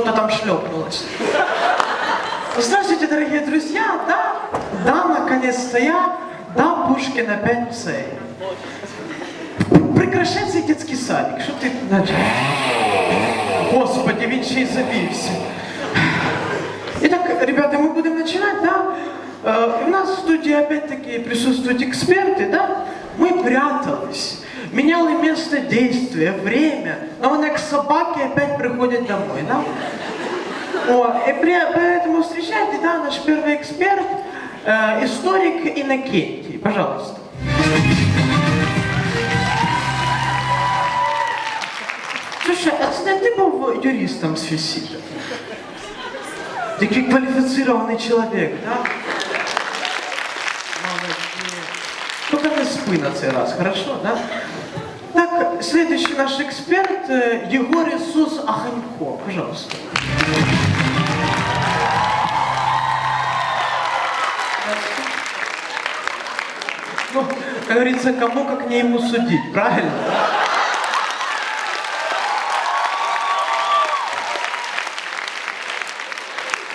что-то там шлепнулось. Здравствуйте, дорогие друзья, да, да, наконец-то я, да, Пушкина 5 цей. Прекращай детский садик, ти наче? Господи, він ще й. Итак, ребята, мы будем начинать, да? Э, У нас в студии опять-таки присутствуют эксперты, да? Мы прятались, меняли место действия, время, но вони как собаки опять приходят домой, да? О, и при- поэтому встречайте, да, наш первый эксперт, э, историк Иннокентий, пожалуйста. Слушай, а це ти був юристом з фізики? Такий квалифицированный человек, да? Только не спи на цей раз, хорошо, да? Следующий наш эксперт э, Егор Иисус Аханько, пожалуйста. Ну, как говорится, кому как не ему судить, правильно?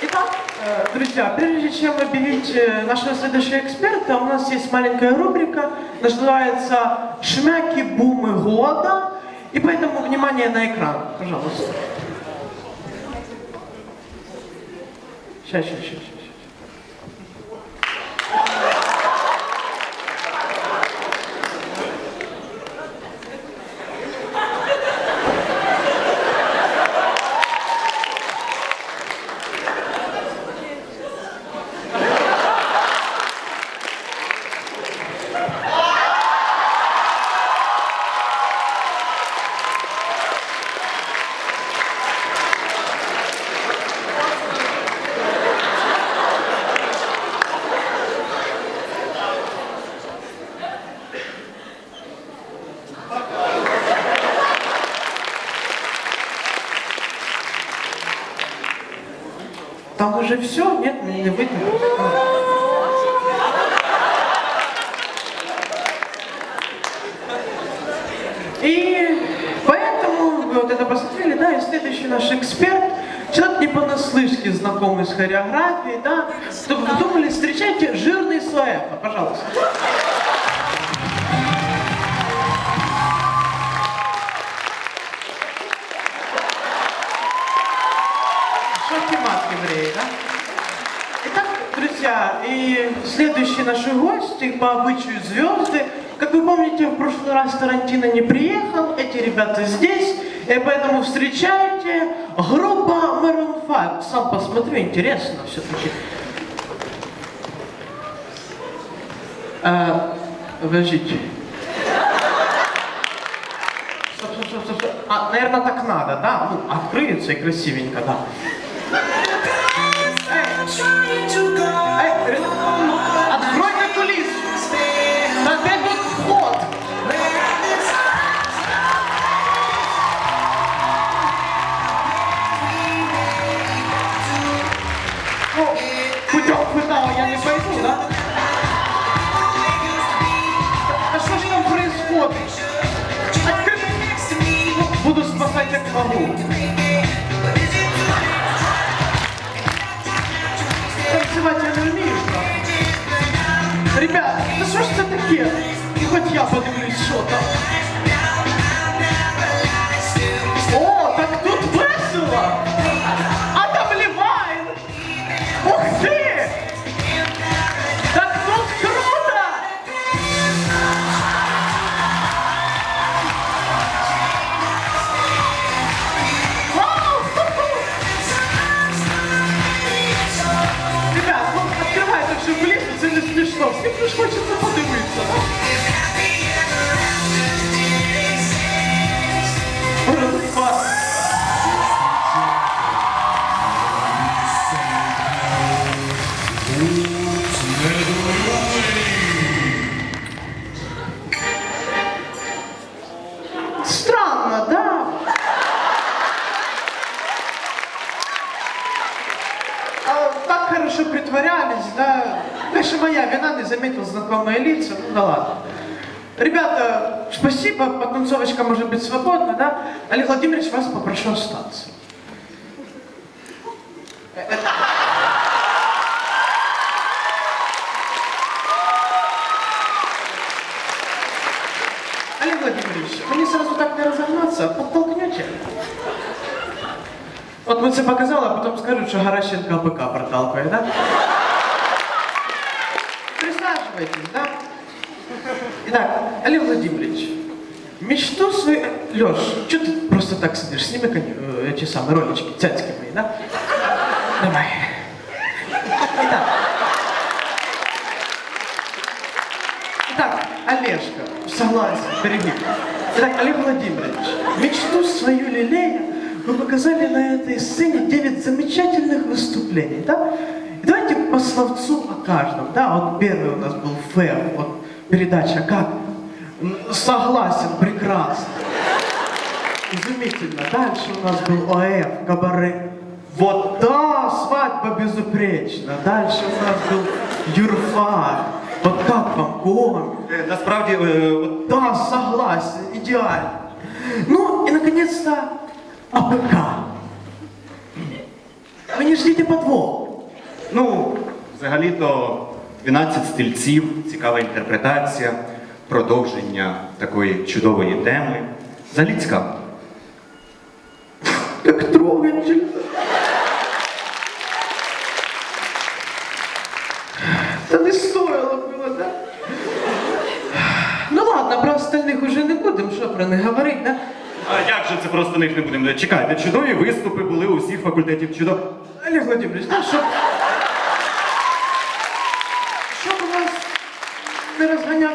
Итак, э, друзья, прежде чем объявить э, нашего следующего эксперта, у нас есть маленькая рубрика, называется «Шмяки бумы года». И поэтому внимание на экран, пожалуйста. Сейчас, сейчас, сейчас. Там уже все? Нет, мне не видно. И поэтому вот это посмотрели, да, и следующий наш эксперт, человек не понаслышке знакомый с хореографией, да, чтобы вы думали, встречайте жирный Суэфа, пожалуйста. Следующие наши гости по обычаю звезды. Как вы помните, в прошлый раз Тарантино не приехал, эти ребята здесь, и поэтому встречайте группа Maroon 5. Сам посмотрю, интересно все-таки. А, подождите. Стоп, стоп, стоп, стоп. А, наверное, так надо, да? Ну, открыется и красивенько, да. Эй, могу. Танцевать я не умею, правда. Ребят, ну що ж таке? Ну хоч я подивлюсь, що там. Смішно. Всім знакомые лица, ну да ладно. Ребята, спасибо, потанцовочка может быть свободна, да? Олег Владимирович, вас попрошу остаться. Олег Владимирович, мені сразу так не розогнаться, подтолкнете? От ми це показали, а потім скажуть, що Гаращенко АПК проталкує, да? Присаживайтесь, да? Итак, Олег Владимирович, мечту свою... Леш, что ты просто так сидишь? Сними э, эти самые ролички, цяцки мои, да? Давай. Итак. Итак, Олежка, согласен, береги. Итак, Олег Владимирович, мечту свою лелея вы показали на этой сцене 9 замечательных выступлений, да? Словцу о каждом, да? Вот первый у нас был ФЭФ, вот передача как? Согласен, прекрасно. Изумительно. Дальше у нас был ОФ, кабаре. Вот да, свадьба безупречна. Дальше у нас был юрфак. Вот как вам, комик? Е, Насправді, е, от Да, согласен, идеально. Ну и, наконец-то, АПК. Вы не ждите подвох. ну, взагалі-то 12 стільців, цікава інтерпретація, продовження такої чудової теми. Взагалі цікаво. Как трогательно. Да не стоило было, да? Ну ладно, про остальных уже не будем, что про них говорить, да? А як же це просто них не будемо? Чекайте, чудові виступи були у всіх факультетів чудов. Олег Владимирович, ну щоб...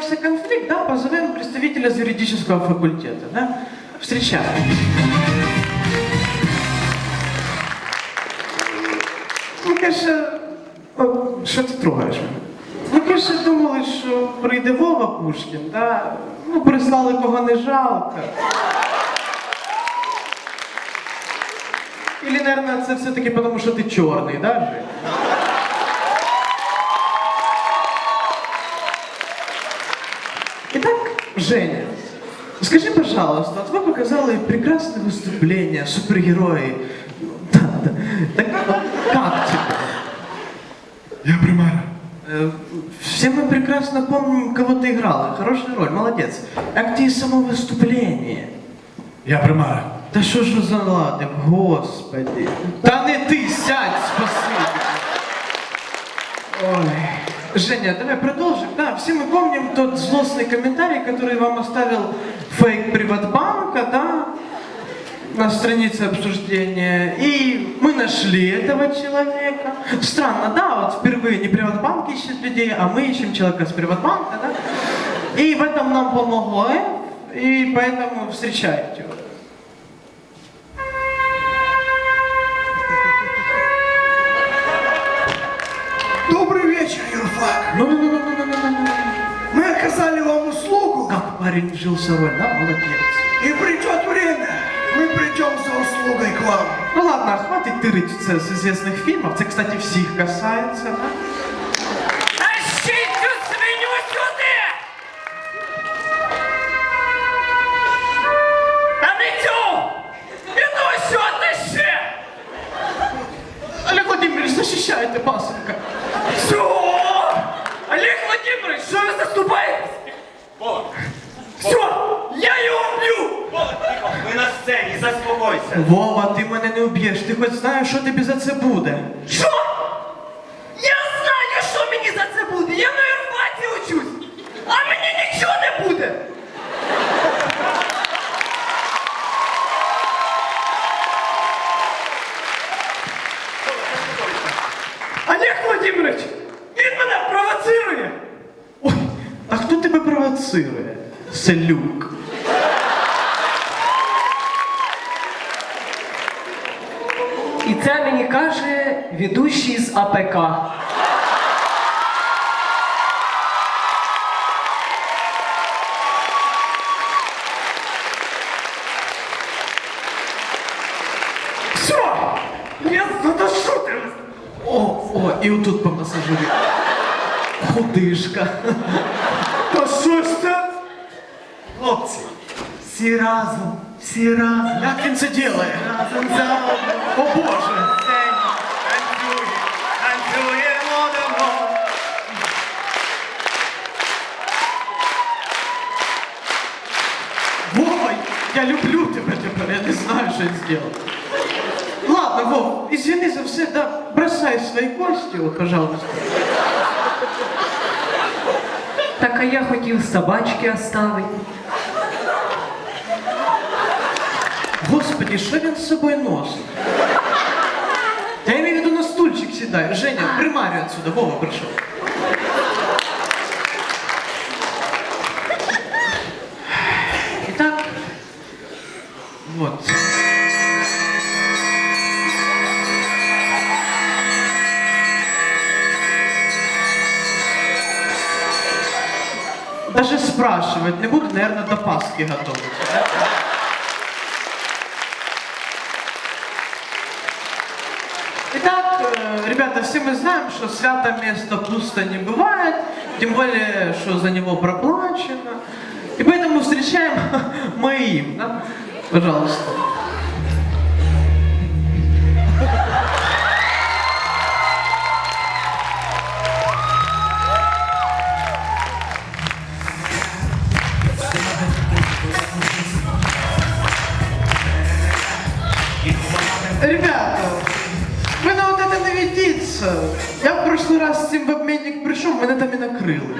розганявся конфликт, да, позовем представителя юридического факультета, да? Встречаем. Ну, конечно, о, що ти трогаєш мене? Ми, конечно, думали, що прийде Вова Пушкін, да? Ну, прислали кого не жалко. Или, наверное, це все-таки потому, що ти чорний, да, Жень? Женя, скажи, пожалуйста, вот вы показали прекрасное выступление, супергерои. Да, да. Так как тебе? Я примар. Э, Все мы прекрасно помним, кого ты играла. Хорошая роль, молодец. А где само выступление? Я примар. Та що ж за ладик, господи. Та не ти сядь, спасибо. Ой. Женя, давай продолжим. Да, все мы помним тот злостный комментарий, который вам оставил фейк Приватбанка, да, на странице обсуждения. И мы нашли этого человека. Странно, да, вот впервые не Приватбанк ищет людей, а мы ищем человека с Приватбанка, да. И в этом нам помогло, и поэтому встречайте Ну, ну, ну, ну, ну, ну, ну, ну. Мы оказали вам услугу, Как парень в роль, да? Молодец. и придет время. Мы придем за услугой к вам. Ну ладно, хватит тырить це з известных фильмов. Це, кстати, всіх касается, да? Уб'єш. Ти хоч знаєш, що тобі за це буде. Що? Я знаю, що мені за це буде! Я на юрфаці учусь! А мені нічого не буде! Олег Владимирович, він мене провоцирує! Ой, а хто тебе провоцирує? Селюк. Ведущий з АПК. Все! Я задушу тебе! О, о, і отут по масажирі. Худишка. Та що ж це? Хлопці, всі разом, всі разом. Як він це ділає? Разом за О Боже! Я люблю тебя теперь, я не знаю, что сделать. Ладно, Вов, извини за все, да, бросай свои кости, вот, пожалуйста. Так а я хотів собачки оставити. Господи, что він з собою носить? Да я имею в виду на стульчик сідай. Женя, примарю отсюда, Вова пришел. Спрашивать не буду, наверное, до Пасхи готовить. Итак, э, ребята, все мы знаем, что свято место пусто не бывает, тем более, что за него проплачено. И поэтому встречаем моим, да? Пожалуйста. ведіться. Я в прошлый раз з цим в обмінник прийшов, мене там і накрили.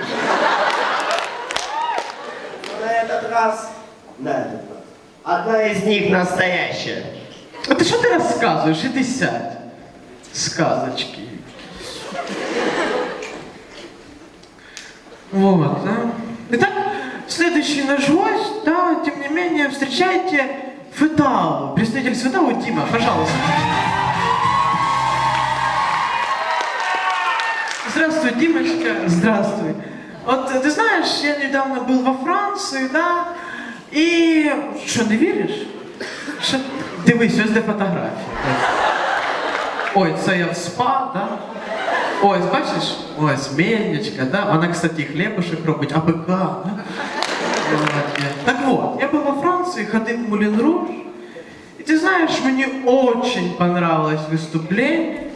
На этот раз, на этот раз. Одна из них настоящая. А ти що ти розказуєш? Іди сядь. Сказочки. Вот, да. Итак, следующий наш гость, да, тем не менее, встречайте Фетау, представитель Фетау Дима, пожалуйста. Здравствуй, Димочка, здравствуй. Вот ты знаешь, я недавно был во Франции, да, и что, не віриш? Що? Дивись, ось де фотографія. Ой, це я в спа, да? Ось, бачиш? Ось мельничка, да? Вона, кстати, хлібушек робить, АПК, да? Молодець. Так вот, я был во Франции, ходил в Мулин Руж, и ты знаешь, мне очень понравилось выступление.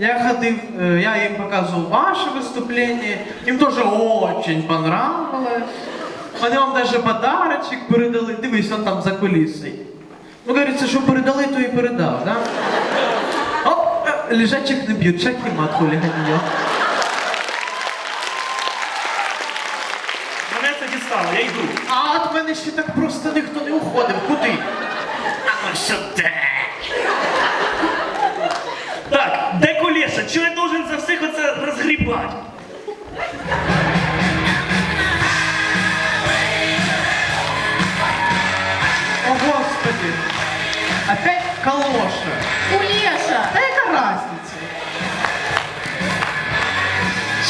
Я ходил, э, я им показывал ваше выступление, им тоже очень понравилось. Вони вам даже подарочек передали. Дивись, он там за кулисою. Ну, говорится, що передали, то і передав, да? Оп, е, лежачих не б'ють, чак і мат хуліганьо. Мене це дістало, я йду. А от мене ще так просто ніхто не уходив. Куди? Розгрібати? О, Господи. Опять калоша. Улеша! Да яка разниця?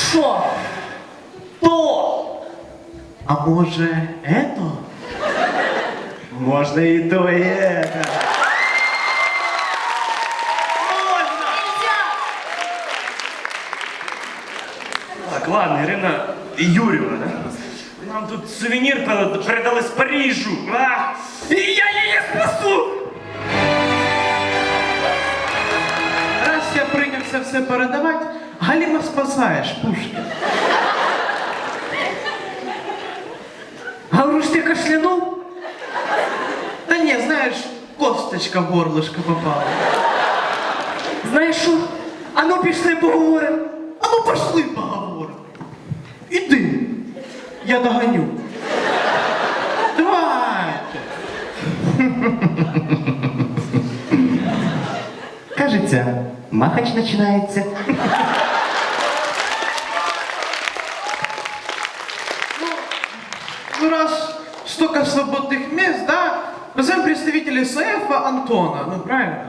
Що? То! А може, ето? Можно и то, и это. ладно, Ірина Юрівна, да? Нам тут сувенір перед- передали з Парижу. А? І я її спасу! Раз я прийняв це все передавати, Галіма спасаєш, Пушкін. Говорю ж ти кашлянув? Та ні, знаєш, косточка в горлышко попала. Знаєш що? А ну пішли поговоримо. А ну пошли поговоримо. Я догоню. Давайте. Кажется, махач начинается. Ну раз столько свободных мест, да, позовем представителя САЭФа Антона. Ну правильно?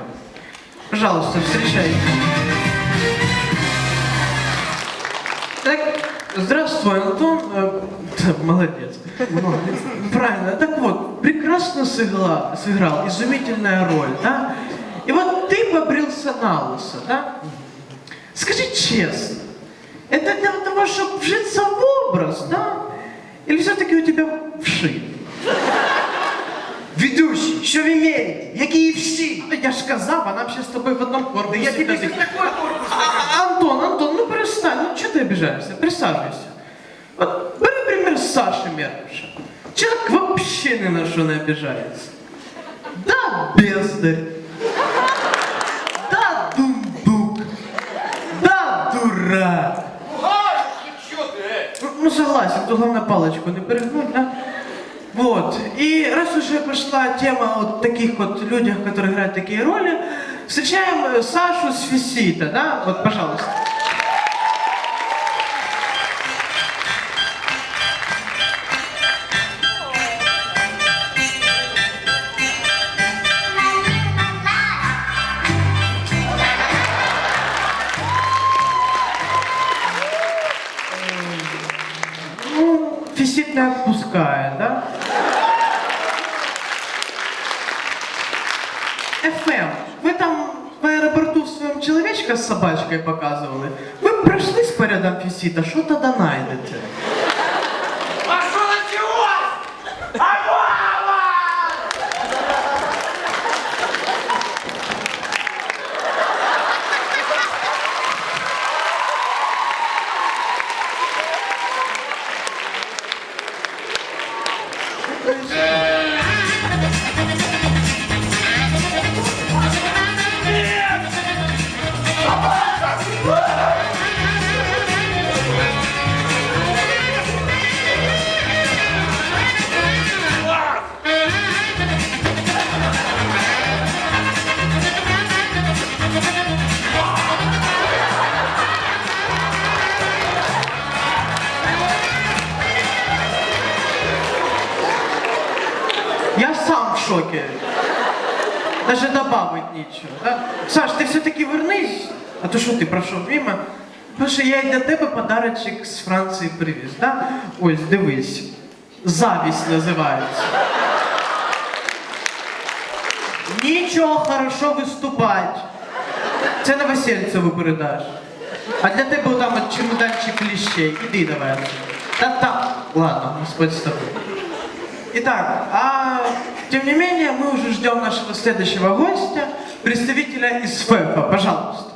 Пожалуйста, встречайте. молодец. Молодец. Правильно. Так вот, прекрасно сыграл, сыграл, изумительная роль, да? И вот ты побрился на лысо, да? Скажи честно, это для того, чтобы вжиться в образ, да? Или все-таки у тебя вшит? Ведущий, що ви мерите? Які всі? А Я ж казав, а нам ще з тобою в одному корпусі. Я тебе ходити. как такой корпус А, Антон, Антон, ну перестань, ну что ты обижаешься? Присаживайся. Вот, бери пример с Саши Меркуша. Человек вообще ни на что не обижается. Да, бездарь. Да, дундук. Да, дурак. Ну, ну, согласен, тут главное палочку не перегнуть, да? Вот. И раз уже пошла тема о таких вот людях, которые играют такие роли, встречаем э, Сашу с Фисита, да? Вот, пожалуйста. Ну, Фисит не отпускает, да? ФМ, вы там в аэропорту в своем человечка с собачкой показывали? Вы прошлись по рядам Фисита, что тогда найдете? Нічого. Да? Саш, ти все-таки вернись, а то що ти пройшов мимо? Тому що я й для тебе подарочок з Франції привіз. Да? Ось, дивись. Завість називається. Нічого хорошо виступать. Це на Васильцеву передаш. А для тебе там от чемоданчик кліщей. Іди давай. Та-та. Ладно, Господь з тобою. Итак, а тем не менее, мы уже ждем нашего следующего гостя, представителя из ФЭФа. Пожалуйста.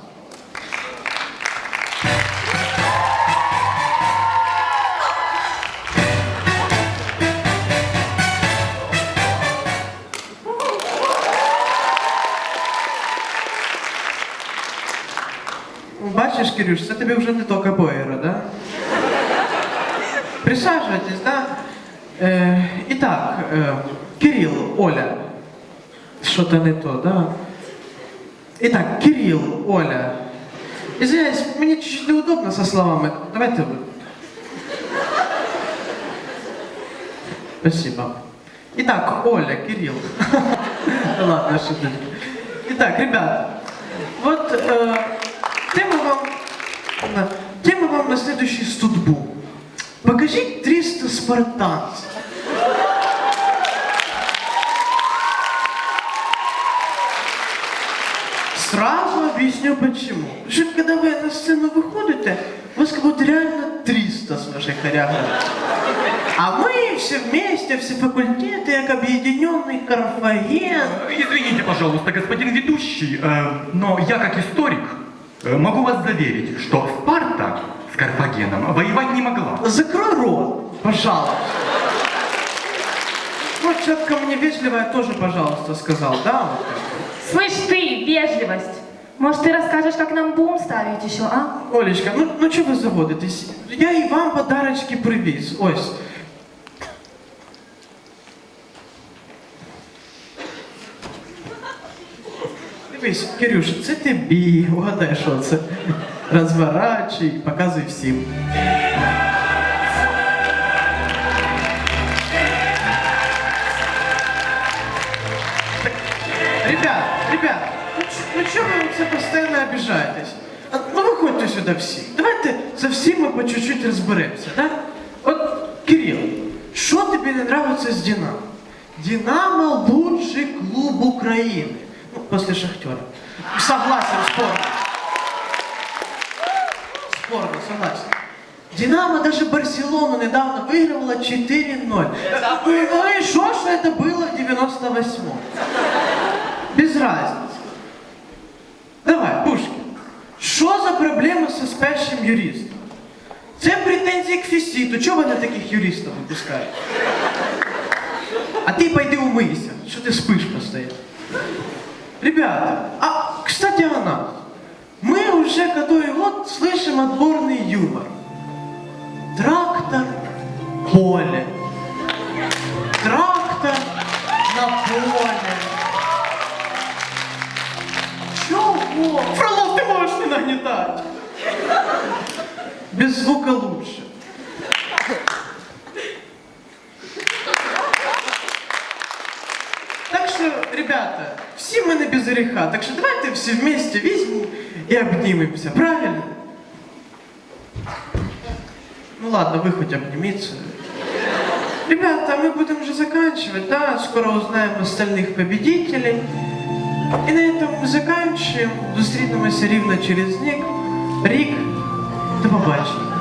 Бачиш, Кирюш, це тобі вже не то капоїра, да? Присаживайтесь, да? Э, итак, э, Кирилл, Оля. Что-то не то, да? Итак, Кирилл, Оля. Извиняюсь, мне чуть-чуть неудобно со словами. Давайте вы. Спасибо. Итак, Оля, Кирилл. Ладно, шутка. Итак, ребята, вот э, тема вам, тема вам на следующий судьбу. Покажи 300 спартанцев. Сразу объясню почему. Потому что когда вы на сцену выходите, у вас как будто реально 300 с вашей хореографией. А мы все вместе, все факультеты, как объединенный Карфаген. Извините, пожалуйста, господин ведущий, э, но я как историк э, могу вас заверить, что Спарта с Карфагеном воевать не могла. Закрой рот, пожалуйста. Вот человек ко мне вежливая тоже, пожалуйста, сказал, да? вот так. Слышь ты, вежливость. Может, ты расскажешь, как нам бум ставить еще, а? Олечка, ну, ну что вы заводитесь? Я и вам подарочки привіз. Ось. Дивись, Кирюш, це тобі. Угадай, що це. Розворачуй, показуй всім. ну, ч- ну что вы все постоянно обижаетесь? А, Ну виходьте сюди всі. Давайте за всім ми по чуть-чуть розберемося, да? От, Кирил, що тобі не нравится з Динамо? Динамо лучший клуб України. Ну, после Шахтера. Согласен, спорно. Спорно, согласен. Динамо даже Барселону недавно выигрывала 4-0. Ну и что, что это было в 98-м? Без разницы. Давай, Пушкін. Що за проблема зі спящим юристом? Це претензії к Фісіту. Чого ви не таких юристів випускаєте? А ты пойди умыйся, что ты спишь постоянно. Ребята, а, кстати, о нас. Мы уже который год слышим отборный юмор. Трактор, поле. Трактор на поле. Фролов, ты можешь не нагнетать. Без звука лучше. Так что, ребята, все мы не без греха. Так что давайте все вместе візьмемо и обнимемся, правильно? Ну ладно, вы хоть обнимите. Ребята, мы будем уже заканчивать, да? Скоро узнаем остальных победителей. І на этом ми заканчуємо. Зустрінемося рівно через рік. Рік. До побачення.